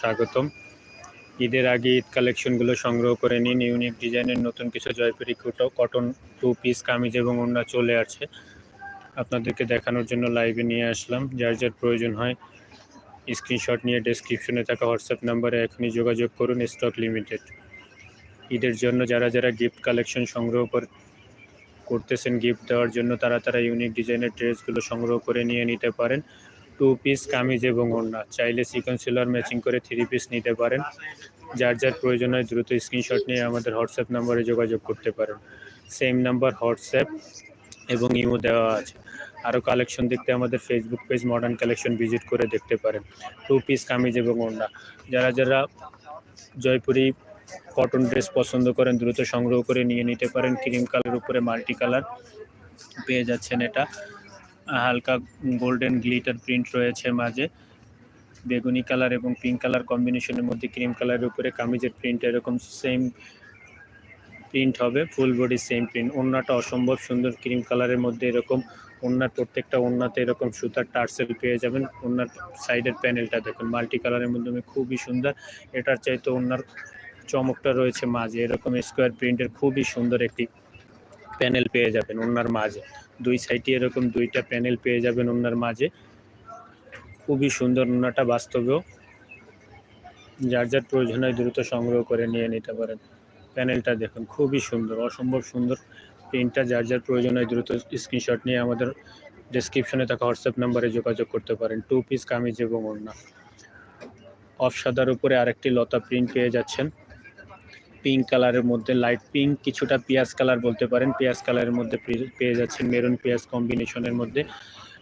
স্বাগতম। ঈদের আগে ঈদ কালেকশনগুলো সংগ্রহ করে নিন। ইউনিক ডিজাইনের নতুন কিছু জয়পুরি কুটো, কটন টু পিস, কামিজ এবং ওড়না চলে আসছে। আপনাদেরকে দেখানোর জন্য লাইভে নিয়ে আসলাম। যার যার প্রয়োজন হয়, স্ক্রিনশট নিয়ে ডেসক্রিপশনে থাকা হোয়াটসঅ্যাপ নাম্বারে এখনই যোগাযোগ করুন স্টক লিমিটেড ঈদের জন্য যারা যারা গিফট কালেকশন সংগ্রহ কর- করতেছেন গিফট দেওয়ার জন্য তারা তারা ইউনিক ডিজাইনের ড্রেসগুলো সংগ্রহ করে নিয়ে নিতে পারেন। টু পিস কামিজ এবং ওড়না। চাইলে চিকন সিলার ম্যাচিং করে থ্রি পিস নিতে পারেন। যার যার প্রয়োজন হয় দ্রুত স্ক্রিনশট নিয়ে আমাদের হোয়াটসঅ্যাপ নম্বরে যোগাযোগ করতে পারেন। সেম নাম্বার হোয়াটসঅ্যাপ এবং ইমো দেওয়া আছে। আরও কালেকশন দেখতে আমাদের Facebook page modern collection visit করে দেখতে পারেন। টু পিস কামিজ এবং ওড়না। যারা যারা জয়পুরি কটন ড্রেস পছন্দ করেন, দ্রুত সংগ্রহ করে নিয়ে নিতে পারেন। ক্রিম কালার উপরে মাল্টি কালার পেয়ে যাচ্ছেন এটা। হালকা গোল্ডেন গ্লিটার প্রিন্ট রয়েছে মাঝে। বেগুনি কালার এবং পিঙ্ক কালার কম্বিনেশনের মধ্যে ক্রিম কালারের উপরে কামিজের প্রিন্ট এরকম সেম প্রিন্ট হবে, ফুল বডি সেম প্রিন্ট। ওড়নাটা অসম্ভব সুন্দর, ক্রিম কালারের মধ্যে এরকম ওড়নার প্রত্যেকটা ওড়নাতে এরকম সুতার টার্সেল পেয়ে যাবেন। ওড়নার সাইডের প্যানেলটা দেখুন, মাল্টি কালারের মাধ্যমে খুবই সুন্দর। এটার চাইতে ওড়নার চমকটা রয়েছে মাঝে, এরকম স্কোয়ার প্রিন্টের খুবই সুন্দর একটি প্যানেল পেয়ে যাবেন ওনার মাঝে। দুই সাইডে এরকম দুইটা প্যানেল পেয়ে যাবেন ওনার মাঝে। খুবই সুন্দর ওনাটা বাস্তবেও। যার যার প্রয়োজন হয় দ্রুত সংগ্রহ করে নিয়ে নিতে পারেন। প্যানেলটা দেখুন, খুবই সুন্দর, অসম্ভব সুন্দর। প্রিন্টটা যার যার প্রয়োজন হয় দ্রুত স্ক্রিনশট নিয়ে আমাদের ডেসক্রিপশনে থাকা হোয়াটসঅ্যাপ নাম্বারে যোগাযোগ করতে পারেন। টু পিস কামিজ এবং ওড়না। অফ সাদার উপরে আরেকটি লতা প্রিন্ট পেয়ে যাচ্ছেন। পিঙ্ক কালারের মধ্যে লাইট পিঙ্ক কিছুটা পেঁয়াজ কালার বলতে পারেন। পেঁয়াজ কালারের মধ্যে পেয়ে- যাচ্ছেন মেরুন পেঁয়াজ কম্বিনেশনের মধ্যে।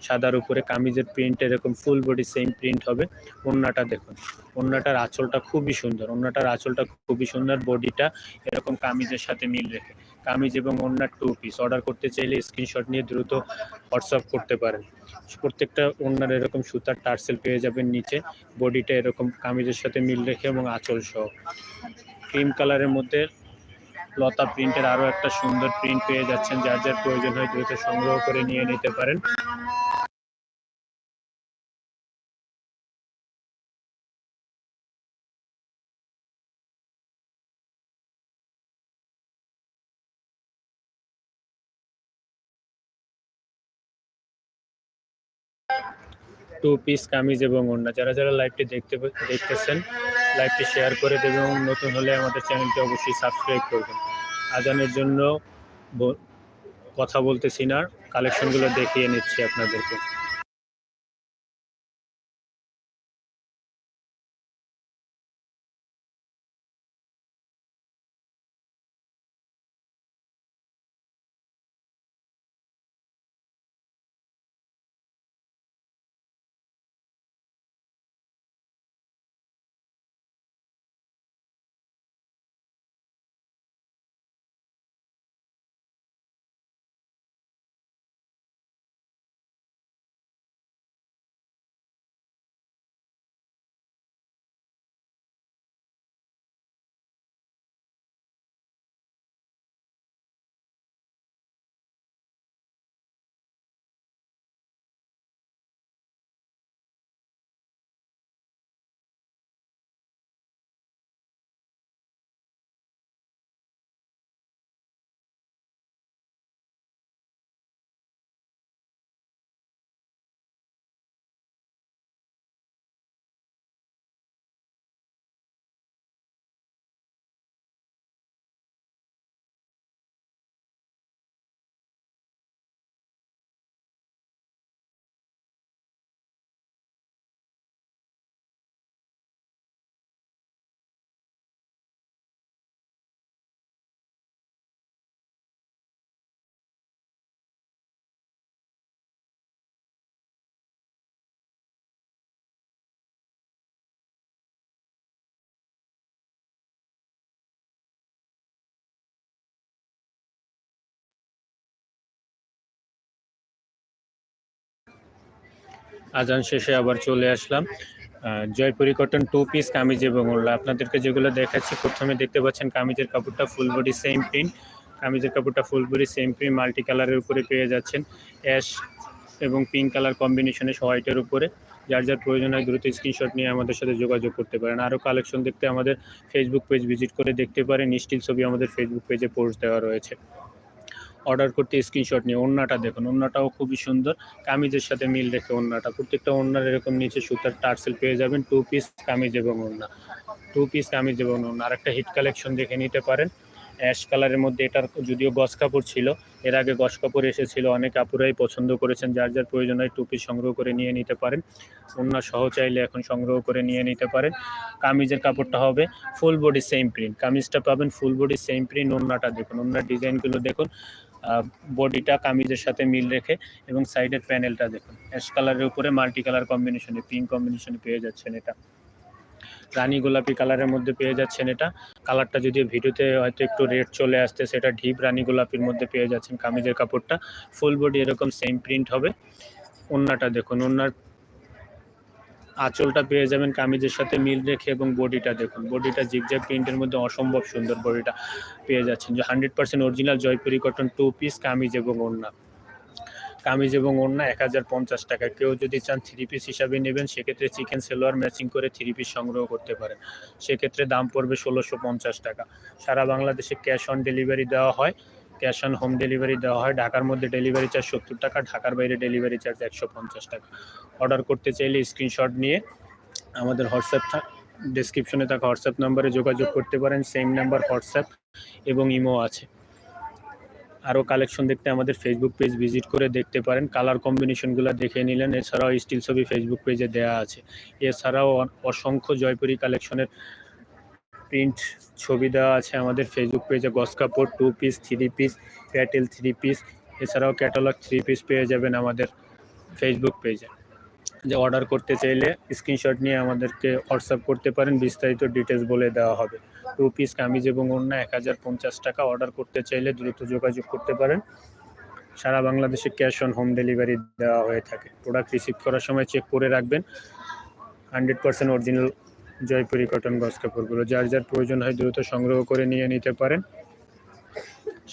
সাদার উপরে কামিজের প্রিন্ট এরকম ফুল বডি সেম প্রিন্ট হবে। ওড়নাটা দেখুন, ওড়নাটার আঁচলটা খুবই সুন্দর। ওড়নাটার আঁচলটা খুবই সুন্দর, বডিটা এরকম কামিজের সাথে মিল রেখে। কামিজ এবং ওড়নার টু পিস অর্ডার করতে চাইলে স্ক্রিনশট নিয়ে দ্রুত হোয়াটসঅ্যাপ করতে পারেন। প্রত্যেকটা ওড়নার এরকম সুতার টার্সেল পেয়ে যাবেন নিচে। বডিটা এরকম কামিজের সাথে মিল রেখে এবং আঁচল সহ। ক্রিম কালারের মধ্যে লতা প্রিন্টের আরও একটা সুন্দর প্রিন্ট পেয়ে যাচ্ছেন, যার যার প্রয়োজন হয় দ্রুত সংগ্রহ করে নিয়ে নিতে পারেন। টু পিস কামিজ এবং ওড়না, যারা যারা লাইভটি দেখতে দেখতেছেন লাইভটি শেয়ার করে দেবেন এবং নতুন হলে আমাদের চ্যানেলটি অবশ্যই সাবস্ক্রাইব করবেন। আজানের জন্য কথা বলতেছি না, কালেকশনগুলো দেখিয়ে নিচ্ছি আপনাদেরকে। আজান শেষে আবার চলে আসলাম। Jaipuri cotton two piece kameez এবং ওড়না আপনাদেরকে যেগুলো দেখাচ্ছি, প্রথমে দেখতে পাচ্ছেন কামিজের কাপড়টা ফুল বডি সেম প্রিন্ট কামিজের কাপড়টা full body same print multi কালারের উপরে পেয়ে যাচ্ছেন। অ্যাশ এবং পিঙ্ক কালার কম্বিনেশনে হোয়াইটের উপরে। যার যার প্রয়োজন হয় দ্রুত স্ক্রিনশট নিয়ে আমাদের সাথে যোগাযোগ করতে পারেন। আরও কালেকশন দেখতে আমাদের ফেসবুক পেজ ভিজিট করে দেখতে পারেন। স্টিল ছবি আমাদের ফেসবুক পেজে পোস্ট দেওয়া রয়েছে। অর্ডার করতে স্ক্রিনশট নিয়ে ওন্নাটা দেখুন। ওন্নাটাও খুবই সুন্দর। কামিজের সাথে মিল রেখে ওন্নাটা। প্রত্যেকটা ওন্নার এরকম নিচে সুতার টার্সেল পেয়ে যাবেন। টু পিস কামিজ এবং ওন্না। টু পিস কামিজ এবং ওন্না। আরেকটা হিট কালেকশন দেখে নিতে পারেন। অ্যাশ কালারের মধ্যে এটার যদিও গস কাপড় ছিল, এর আগে গস কাপড় এসেছিল। অনেক আপুরাই পছন্দ করেছেন। যার যার প্রয়োজন হয় টু পিস সংগ্রহ করে নিয়ে নিতে পারেন। ওন্না সহ চাইলে এখন সংগ্রহ করে নিয়ে নিতে পারেন। কামিজের কাপড়টা হবে ফুল বডি সেম প্রিন্ট কামিজটা পাবেন ফুল বডি সেম প্রিন্ট ওন্নাটা দেখুন। ওন্নার ডিজাইনগুলো দেখুন। বডিটা, কামিজের সাথে মিল রেখে এবং সাইডের প্যানেলটা দেখুন। অ্যাশ কালারের উপরে মাল্টি কালার কম্বিনেশনে, পিঙ্ক কম্বিনেশনে পেয়ে যাচ্ছেন এটা। রানী গোলাপি কালারের মধ্যে পেয়ে যাচ্ছেন এটা। কালারটা যদি ভিডিওতে হয়তো একটু রেড চলে আসতে, সেটা ঢিপ রানী গোলাপির মধ্যে পেয়ে যাচ্ছেন কামিজের কাপড়টা। ফুল বডি এরকম সেম প্রিন্ট হবে। ওন্নাটা দেখুন, ওন্নার আঁচলটা পেয়ে যাবেন কামিজের সাথে মিল রেখে এবং বডিটা দেখুন। বডিটা জিগজ্যাগ প্রিন্টের মধ্যে অসম্ভব সুন্দর বডিটা পেয়ে যাচ্ছেন। যে hundred percent original Jaipuri cotton two piece kameez এবং ওড়না। কামিজ এবং ওড়না এক হাজার পঞ্চাশ টাকা। কেউ যদি চান থ্রি পিস হিসাবে নেবেন, সেক্ষেত্রে চিকেন সেলোয়ার ম্যাচিং করে থ্রি পিস সংগ্রহ করতে পারেন। সেক্ষেত্রে দাম পড়বে ষোলোশো পঞ্চাশ টাকা। সারা বাংলাদেশে ক্যাশ অন ডেলিভারি দেওয়া হয়। ক্যাশ অন হোম ডেলিভারি দেওয়া হয়। ঢাকার মধ্যে ডেলিভারি চার্জ সত্তর টাকা, ঢাকার বাইরে ডেলিভারি চার্জ একশো পঞ্চাশ টাকা। অর্ডার করতে চাইলে স্ক্রিনশট নিয়ে আমাদের হোয়াটসঅ্যাপ ডিসক্রিপশনে থাকা হোয়াটসঅ্যাপ নাম্বারে যোগাযোগ করতে পারেন। সেম নাম্বার হোয়াটসঅ্যাপ এবং ইমো আছে। আরও কালেকশন দেখতে আমাদের ফেসবুক পেজ ভিজিট করে দেখতে পারেন। কালার কম্বিনেশনগুলো দেখে নিলেন। এছাড়াও স্টিল ছবি ফেসবুক পেজে দেওয়া আছে। এছাড়াও অসংখ্য জয়পুরি কালেকশনের প্রিন্ট ছবি দেওয়া আছে আমাদের ফেসবুক পেজে গস কাপড় টু পিস থ্রি পিস প্যাটেল থ্রি পিস এছাড়াও ক্যাটালগ থ্রি পিস পেয়ে যাবেন আমাদের ফেসবুক পেজে যে অর্ডার করতে চাইলে স্ক্রিনশট নিয়ে আমাদেরকে হোয়াটসঅ্যাপ করতে পারেন, বিস্তারিত ডিটেলস বলে দেওয়া হবে। টু পিস কামিজ এবং অন্য এক হাজার পঞ্চাশ টাকা অর্ডার করতে চাইলে দ্রুত যোগাযোগ করতে পারেন। সারা বাংলাদেশে ক্যাশ অন হোম ডেলিভারি দেওয়া হয়ে থাকে। প্রোডাক্ট রিসিভ করার সময় চেক করে রাখবেন। Hundred percent original Jaipuri cotton গস কাপড়গুলো যার যার প্রয়োজন হয় দ্রুত সংগ্রহ করে নিয়ে নিতে পারেন।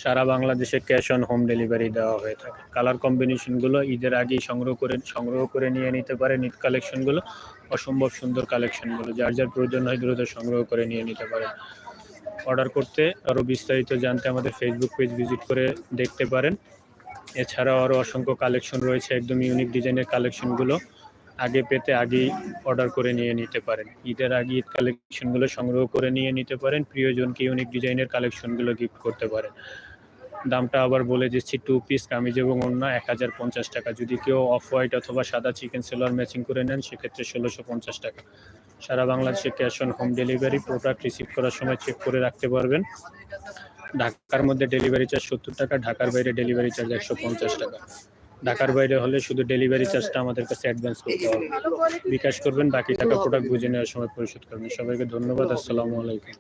সারা বাংলাদেশে ক্যাশ অন হোম ডেলিভারি দেওয়া হয়ে থাকে। কালার কম্বিনেশনগুলো ঈদের আগেই সংগ্রহ করে সংগ্রহ করে নিয়ে নিতে পারেন ঈদ কালেকশনগুলো। অসম্ভব সুন্দর কালেকশনগুলো। যার যার প্রয়োজন হয় দ্রুত সংগ্রহ করে নিয়ে নিতে পারেন। অর্ডার করতে আরও বিস্তারিত জানতে আমাদের ফেসবুক পেজ ভিজিট করে দেখতে পারেন। এছাড়াও আরও অসংখ্য কালেকশন রয়েছে। একদম ইউনিক ডিজাইনের কালেকশনগুলো। আগে পেতে আগেই অর্ডার করে নিয়ে নিতে পারেন। ঈদের আগে ঈদ কালেকশনগুলো সংগ্রহ করে নিয়ে নিতে পারেন। প্রিয়জনকে ইউনিক ডিজাইনের কালেকশনগুলো গিফট করতে পারেন। দামটা আবার বলে দিচ্ছি টু পিস কামিজ এবং অন্য এক হাজার পঞ্চাশ টাকা। যদি কেউ অফ হোয়াইট অথবা সাদা চিকেন সেলোয়ার ম্যাচিং করে নেন, সেক্ষেত্রে ষোলোশো পঞ্চাশ টাকা। সারা বাংলাদেশে cash on home delivery product receive করার সময় চেক করে রাখতে পারবেন। ঢাকার মধ্যে ডেলিভারি চার্জ সত্তর টাকা, ঢাকার বাইরে ডেলিভারি চার্জ একশো পঞ্চাশ টাকা। ঢাকার বাইরে হলে শুধু ডেলিভারি চার্জটা আমাদের কাছে অ্যাডভান্স করতে হবে। বিকাশ করবেন বাকি টাকা প্রোডাক্ট বুঝে নেওয়ার সময় পরিশোধ করবেন। সবাইকে ধন্যবাদ আসসালামু আলাইকুম।